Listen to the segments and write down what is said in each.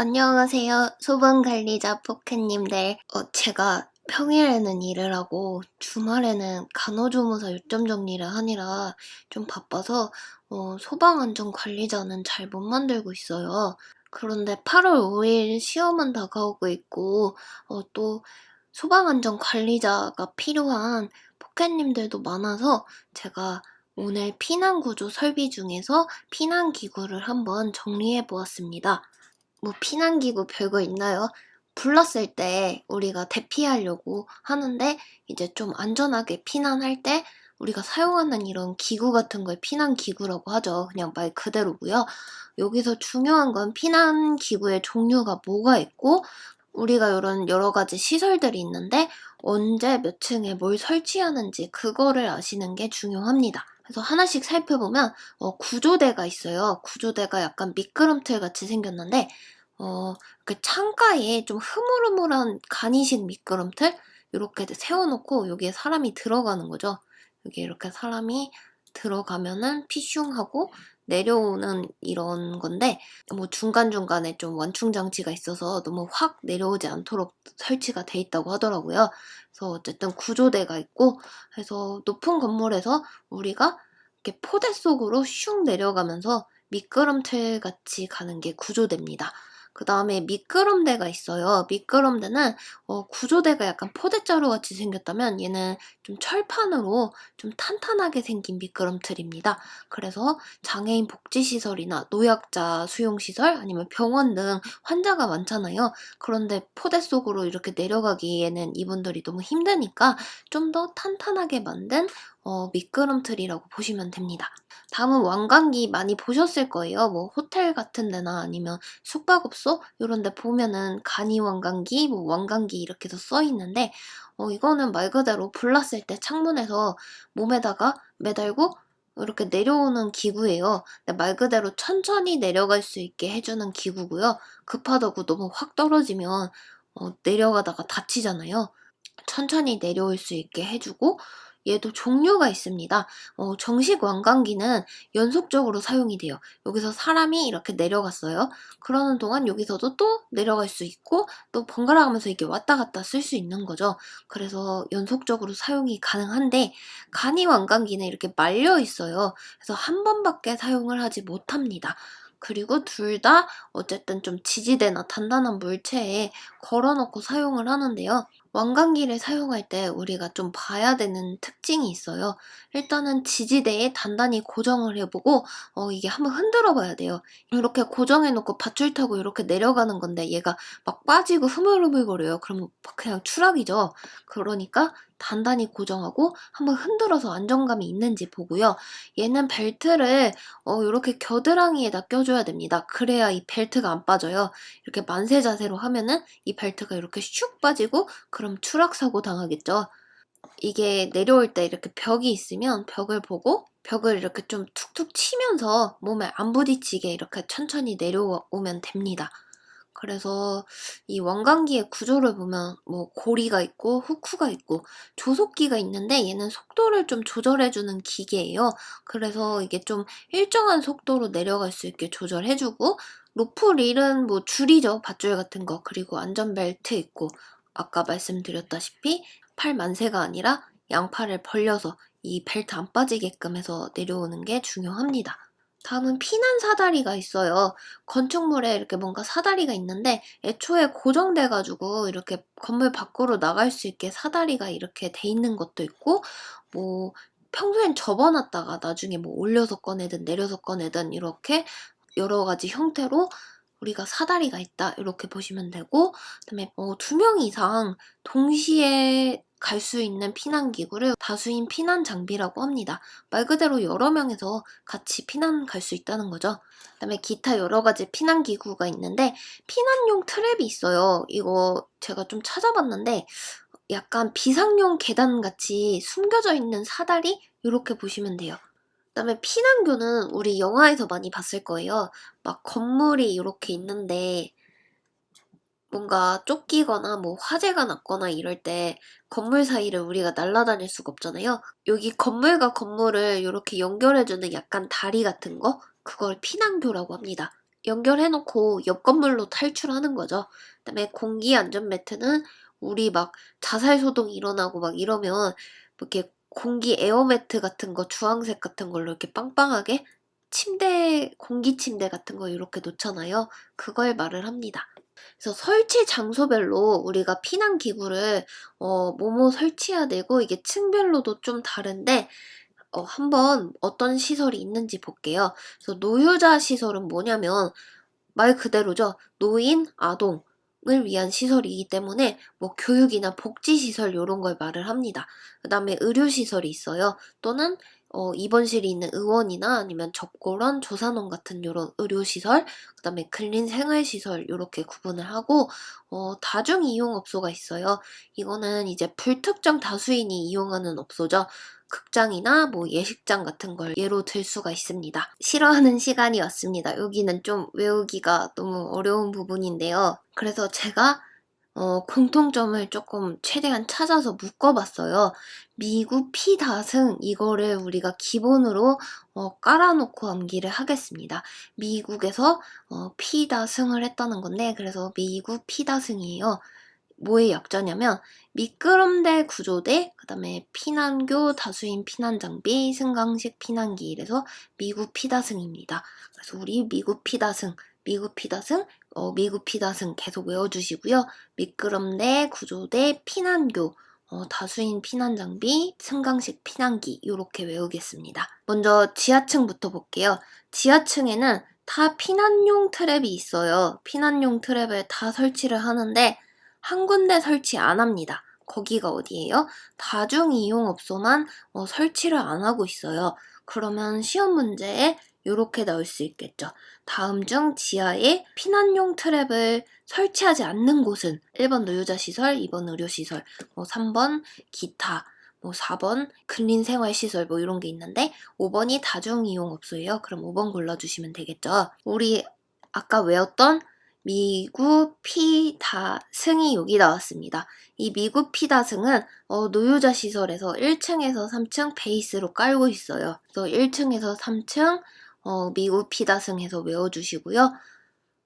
안녕하세요. 소방관리자 포켓님들. 어, 제가 평일에는 일을 하고 주말에는 간호조무사 요점 정리를 하느라 좀 바빠서 어, 소방안전관리자는 잘 못 만들고 있어요. 그런데 8월 5일 시험은 다가오고 있고 어, 또 소방안전관리자가 필요한 포켓님들도 많아서 제가 오늘 피난구조 설비 중에서 피난기구를 한번 정리해 보았습니다. 뭐 피난기구 별거 있나요? 불났을 때 우리가 대피하려고 하는데 이제 좀 안전하게 피난할 때 우리가 사용하는 이런 기구 같은 걸 피난 기구라고 하죠. 그냥 말 그대로고요. 여기서 중요한 건 피난 기구의 종류가 뭐가 있고 우리가 이런 여러 가지 시설들이 있는데 언제 몇 층에 뭘 설치하는지 그거를 아시는 게 중요합니다. 그래서 하나씩 살펴보면 어, 구조대가 있어요. 구조대가 약간 미끄럼틀 같이 생겼는데 어, 그 창가에 좀 흐물흐물한 간이식 미끄럼틀 이렇게 세워놓고 여기에 사람이 들어가는 거죠. 여기 이렇게 사람이 들어가면은 피슝하고 내려오는 이런 건데 뭐 중간중간에 좀 완충 장치가 있어서 너무 확 내려오지 않도록 설치가 돼 있다고 하더라고요. 그래서 어쨌든 구조대가 있고 해서 높은 건물에서 우리가 이렇게 포대 속으로 슝 내려가면서 미끄럼틀 같이 가는 게 구조대입니다. 그 다음에 미끄럼대가 있어요. 미끄럼대는 어, 구조대가 약간 포대자루 같이 생겼다면 얘는 좀 철판으로 좀 탄탄하게 생긴 미끄럼틀입니다. 그래서 장애인 복지시설이나 노약자 수용시설 아니면 병원 등 환자가 많잖아요. 그런데 포대 속으로 이렇게 내려가기에는 이분들이 너무 힘드니까 좀 더 탄탄하게 만든 어, 미끄럼틀이라고 보시면 됩니다. 다음은 왕관기 많이 보셨을 거예요. 뭐 호텔 같은 데나 아니면 숙박업소 이런 데 보면은 간이 왕관기, 뭐 왕관기 이렇게 도 써 있는데 어, 이거는 말 그대로 불났을 때 창문에서 몸에다가 매달고 이렇게 내려오는 기구예요. 말 그대로 천천히 내려갈 수 있게 해주는 기구고요. 급하다고 너무 확 떨어지면 어, 내려가다가 다치잖아요. 천천히 내려올 수 있게 해주고 얘도 종류가 있습니다. 어, 정식 왕관기는 연속적으로 사용이 돼요. 여기서 사람이 이렇게 내려갔어요. 그러는 동안 여기서도 또 내려갈 수 있고 또 번갈아 가면서 이게 왔다 갔다 쓸 수 있는 거죠. 그래서 연속적으로 사용이 가능한데 간이 왕관기는 이렇게 말려 있어요. 그래서 한 번밖에 사용을 하지 못합니다. 그리고 둘 다 어쨌든 좀 지지대나 단단한 물체에 걸어놓고 사용을 하는데요. 왕관기를 사용할 때 우리가 좀 봐야 되는 특징이 있어요. 일단은 지지대에 단단히 고정을 해보고 어, 이게 한번 흔들어 봐야 돼요. 이렇게 고정해놓고 밧줄 타고 이렇게 내려가는 건데 얘가 막 빠지고 흐물흐물거려요. 그러면 그냥 추락이죠. 그러니까 단단히 고정하고 한번 흔들어서 안정감이 있는지 보고요. 얘는 벨트를 어, 이렇게 겨드랑이에다 껴줘야 됩니다. 그래야 이 벨트가 안 빠져요. 이렇게 만세 자세로 하면은 이 벨트가 이렇게 슉 빠지고 그럼 추락사고 당하겠죠. 이게 내려올 때 이렇게 벽이 있으면 벽을 보고 벽을 이렇게 좀 툭툭 치면서 몸에 안 부딪히게 이렇게 천천히 내려오면 됩니다. 그래서 이 왕관기의 구조를 보면 뭐 고리가 있고 후크가 있고 조속기가 있는데 얘는 속도를 좀 조절해주는 기계예요. 그래서 이게 좀 일정한 속도로 내려갈 수 있게 조절해주고 로프 릴은 뭐 줄이죠. 밧줄 같은 거. 그리고 안전벨트 있고 아까 말씀드렸다시피 팔 만세가 아니라 양팔을 벌려서 이 벨트 안 빠지게끔 해서 내려오는 게 중요합니다. 다음은 피난 사다리가 있어요. 건축물에 이렇게 뭔가 사다리가 있는데 애초에 고정돼가지고 이렇게 건물 밖으로 나갈 수 있게 사다리가 이렇게 돼 있는 것도 있고 뭐 평소엔 접어놨다가 나중에 뭐 올려서 꺼내든 내려서 꺼내든 이렇게 여러 가지 형태로 우리가 사다리가 있다 이렇게 보시면 되고 그다음에 뭐두명 이상 동시에 갈 수 있는 피난 기구를 다수인 피난 장비라고 합니다. 말 그대로 여러 명에서 같이 피난 갈 수 있다는 거죠. 그다음에 기타 여러 가지 피난 기구가 있는데 피난용 트랩이 있어요. 이거 제가 좀 찾아봤는데 약간 비상용 계단 같이 숨겨져 있는 사다리 이렇게 보시면 돼요. 그다음에 피난교는 우리 영화에서 많이 봤을 거예요. 막 건물이 이렇게 있는데 뭔가 쫓기거나 뭐 화재가 났거나 이럴 때 건물 사이를 우리가 날아다닐 수가 없잖아요. 여기 건물과 건물을 이렇게 연결해주는 약간 다리 같은 거? 그걸 피난교라고 합니다. 연결해놓고 옆 건물로 탈출하는 거죠. 그다음에 공기 안전 매트는 우리 막 자살 소동 일어나고 막 이러면 뭐 이렇게 공기 에어 매트 같은 거 주황색 같은 걸로 이렇게 빵빵하게 침대 공기 침대 같은 거 이렇게 놓잖아요. 그걸 말을 합니다. 그래서 설치 장소별로 우리가 피난 기구를 어, 뭐뭐 설치해야 되고 이게 층별로도 좀 다른데 어, 한번 어떤 시설이 있는지 볼게요. 그래서 노유자 시설은 뭐냐면 말 그대로죠. 노인, 아동 을 위한 시설이기 때문에 뭐 교육이나 복지 시설 이런 걸 말을 합니다. 그다음에 의료 시설이 있어요. 또는 어, 입원실이 있는 의원이나 아니면 접고런, 조산원 같은 이런 의료시설, 그 다음에 근린 생활시설 이렇게 구분을 하고 어, 다중 이용 업소가 있어요. 이거는 이제 불특정 다수인이 이용하는 업소죠. 극장이나 뭐 예식장 같은 걸 예로 들 수가 있습니다. 싫어하는 시간이 왔습니다. 여기는 좀 외우기가 너무 어려운 부분인데요. 그래서 제가 어, 공통점을 조금 최대한 찾아서 묶어봤어요. 미국 피다승 이거를 우리가 기본으로 어, 깔아놓고 암기를 하겠습니다. 미국에서 어, 피다승을 했다는 건데 그래서 미국 피다승이에요. 뭐의 약자냐면 미끄럼대 구조대, 그 다음에 피난교, 다수인 피난장비, 승강식 피난기 이래서 미국 피다승입니다. 그래서 우리 미국 피다승, 미국 피다승, 어, 미국 피다승 계속 외워주시고요. 미끄럼대, 구조대, 피난교, 어, 다수인 피난장비, 승강식 피난기 이렇게 외우겠습니다. 먼저 지하층부터 볼게요. 지하층에는 다 피난용 트랩이 있어요. 피난용 트랩을 다 설치를 하는데 한 군데 설치 안 합니다. 거기가 어디예요? 다중이용업소만 어, 설치를 안 하고 있어요. 그러면 시험 문제에 이렇게 나올 수 있겠죠. 다음 중 지하에 피난용 트랩을 설치하지 않는 곳은 1번 노유자 시설, 2번 의료 시설, 뭐 3번 기타, 뭐 4번 근린 생활 시설 뭐 이런 게 있는데 5번이 다중 이용 업소예요. 그럼 5번 골라 주시면 되겠죠. 우리 아까 외웠던 미국 피다승이 여기 나왔습니다. 이 미국 피다승은 어, 노유자 시설에서 1층에서 3층 베이스로 깔고 있어요. 그래서 1층에서 3층 어, 미국 피다승해서 외워주시고요.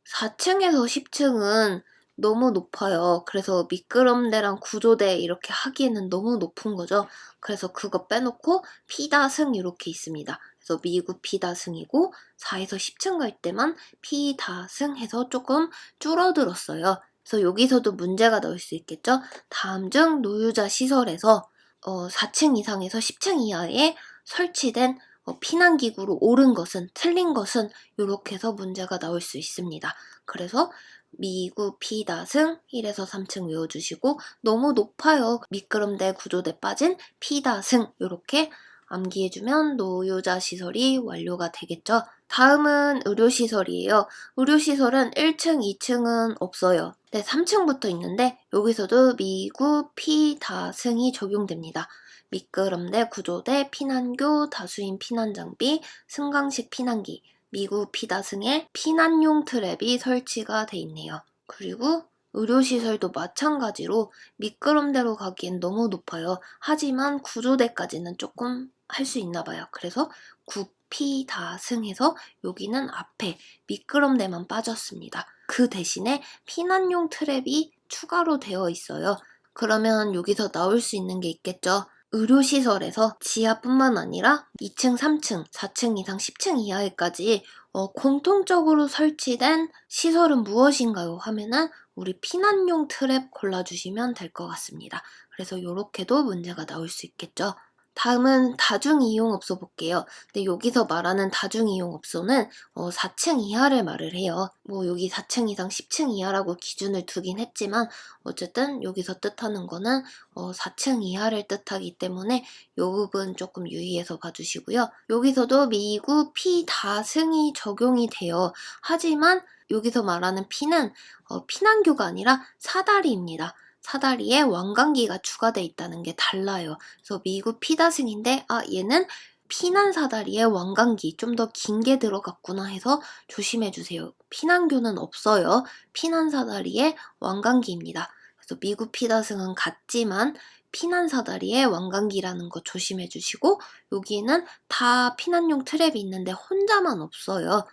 4층에서 10층은 너무 높아요. 그래서 미끄럼대랑 구조대 이렇게 하기에는 너무 높은 거죠. 그래서 그거 빼놓고 피다승 이렇게 있습니다. 그래서 미국 피다승이고 4에서 10층 갈 때만 피다승 해서 조금 줄어들었어요. 그래서 여기서도 문제가 나올 수 있겠죠. 다음 중 노유자 시설에서 어, 4층 이상에서 10층 이하에 설치된 어, 피난기구로 옳은 것은 틀린 것은 이렇게 해서 문제가 나올 수 있습니다. 그래서 미국 피다승 1에서 3층 외워주시고 너무 높아요. 미끄럼대 구조대 빠진 피다승 이렇게 암기해주면 노유자 시설이 완료가 되겠죠. 다음은 의료시설이에요. 의료시설은 1층, 2층은 없어요. 네, 3층부터 있는데 여기서도 미국 피다승이 적용됩니다. 미끄럼대 구조대 피난교 다수인 피난장비 승강식 피난기 미국 피다승에 피난용 트랩이 설치가 돼 있네요. 그리고 의료시설도 마찬가지로 미끄럼대로 가기엔 너무 높아요. 하지만 구조대까지는 조금 할 수 있나 봐요. 그래서 구피 다승해서 여기는 앞에 미끄럼대만 빠졌습니다. 그 대신에 피난용 트랩이 추가로 되어 있어요. 그러면 여기서 나올 수 있는 게 있겠죠. 의료시설에서 지하뿐만 아니라 2층, 3층, 4층 이상 10층 이하에까지 어, 공통적으로 설치된 시설은 무엇인가요? 하면은 우리 피난용 트랩 골라주시면 될 것 같습니다. 그래서 이렇게도 문제가 나올 수 있겠죠. 다음은 다중이용업소 볼게요. 근데 여기서 말하는 다중이용업소는 어, 4층 이하를 말을 해요. 뭐 여기 4층 이상 10층 이하라고 기준을 두긴 했지만 어쨌든 여기서 뜻하는 거는 어, 4층 이하를 뜻하기 때문에 이 부분 조금 유의해서 봐주시고요. 여기서도 미국 피다승이 적용이 돼요. 하지만 여기서 말하는 피는 어, 피난교가 아니라 사다리입니다. 사다리에 왕관기가 추가돼 있다는 게 달라요. 그래서 미국 피다승인데 아 얘는 피난 사다리에 왕관기 좀 더 긴 게 들어갔구나 해서 조심해 주세요. 피난교는 없어요. 피난 사다리에 왕관기입니다. 그래서 미국 피다승은 같지만 피난 사다리에 왕관기라는 거 조심해 주시고 여기는 다 피난용 트랩이 있는데 혼자만 없어요.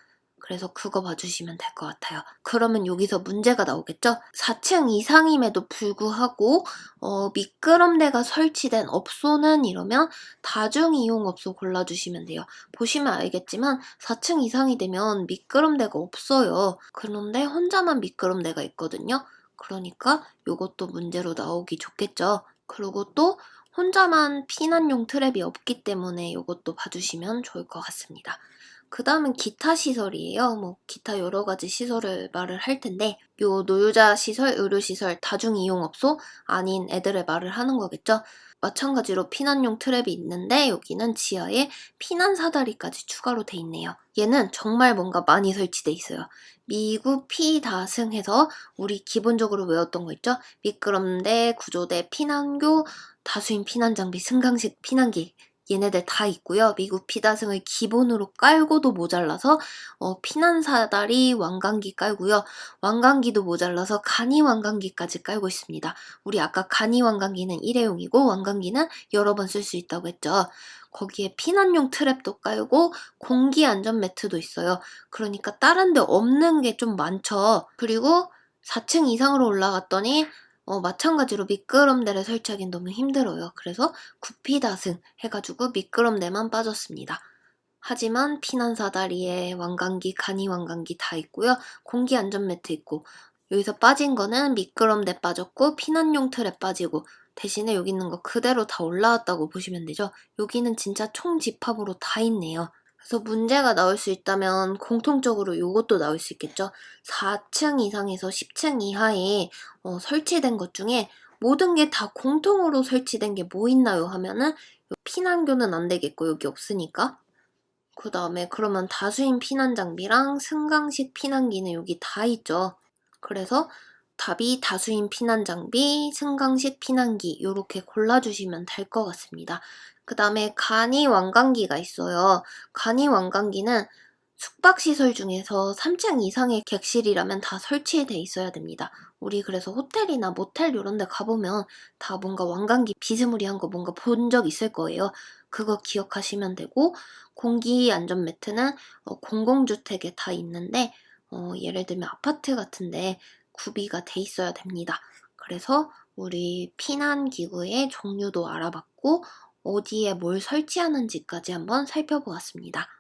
그래서 그거 봐주시면 될 것 같아요. 그러면 여기서 문제가 나오겠죠? 4층 이상임에도 불구하고 어, 미끄럼대가 설치된 업소는 이러면 다중이용업소 골라주시면 돼요. 보시면 알겠지만 4층 이상이 되면 미끄럼대가 없어요. 그런데 혼자만 미끄럼대가 있거든요. 그러니까 이것도 문제로 나오기 좋겠죠. 그리고 또 혼자만 피난용 트랩이 없기 때문에 이것도 봐주시면 좋을 것 같습니다. 그 다음은 기타 시설이에요. 뭐 기타 여러 가지 시설을 말을 할 텐데 요 노유자 시설, 의료 시설, 다중 이용업소 아닌 애들의 말을 하는 거겠죠. 마찬가지로 피난용 트랩이 있는데 여기는 지하에 피난 사다리까지 추가로 돼 있네요. 얘는 정말 뭔가 많이 설치돼 있어요. 미구 피다승 해서 우리 기본적으로 외웠던 거 있죠? 미끄럼대, 구조대, 피난교, 다수인 피난 장비, 승강식 피난기 얘네들 다 있고요. 미국 피다승을 기본으로 깔고도 모자라서 어, 피난 사다리 왕관기 깔고요. 왕관기도 모자라서 간이 왕관기까지 깔고 있습니다. 우리 아까 간이 왕관기는 일회용이고 왕관기는 여러 번 쓸 수 있다고 했죠. 거기에 피난용 트랩도 깔고 공기 안전 매트도 있어요. 그러니까 다른 데 없는 게 좀 많죠. 그리고 4층 이상으로 올라갔더니 어, 마찬가지로 미끄럼대를 설치하기는 너무 힘들어요. 그래서 구피다승 해가지고 미끄럼대만 빠졌습니다. 하지만 피난 사다리에 왕관기, 간이 왕관기 다 있고요. 공기 안전 매트 있고 여기서 빠진 거는 미끄럼대 빠졌고 피난용 틀에 빠지고 대신에 여기 있는 거 그대로 다 올라왔다고 보시면 되죠. 여기는 진짜 총 집합으로 다 있네요. 그래서 문제가 나올 수 있다면 공통적으로 이것도 나올 수 있겠죠. 4층 이상에서 10층 이하에 어, 설치된 것 중에 모든 게 다 공통으로 설치된 게 뭐 있나요? 하면은 피난교는 안 되겠고 여기 없으니까 그 다음에 그러면 다수인 피난 장비랑 승강식 피난기는 여기 다 있죠. 그래서 답이 다수인 피난 장비, 승강식 피난기 이렇게 골라주시면 될 것 같습니다. 그 다음에 간이 왕관기가 있어요. 간이 왕관기는 숙박시설 중에서 3층 이상의 객실이라면 다 설치돼 있어야 됩니다. 우리 그래서 호텔이나 모텔 이런 데 가보면 다 뭔가 왕관기 비스무리한 거 뭔가 본 적 있을 거예요. 그거 기억하시면 되고 공기 안전 매트는 어, 공공주택에 다 있는데 어, 예를 들면 아파트 같은데 구비가 돼 있어야 됩니다. 그래서 우리 피난 기구의 종류도 알아봤고 어디에 뭘 설치하는지까지 한번 살펴보았습니다.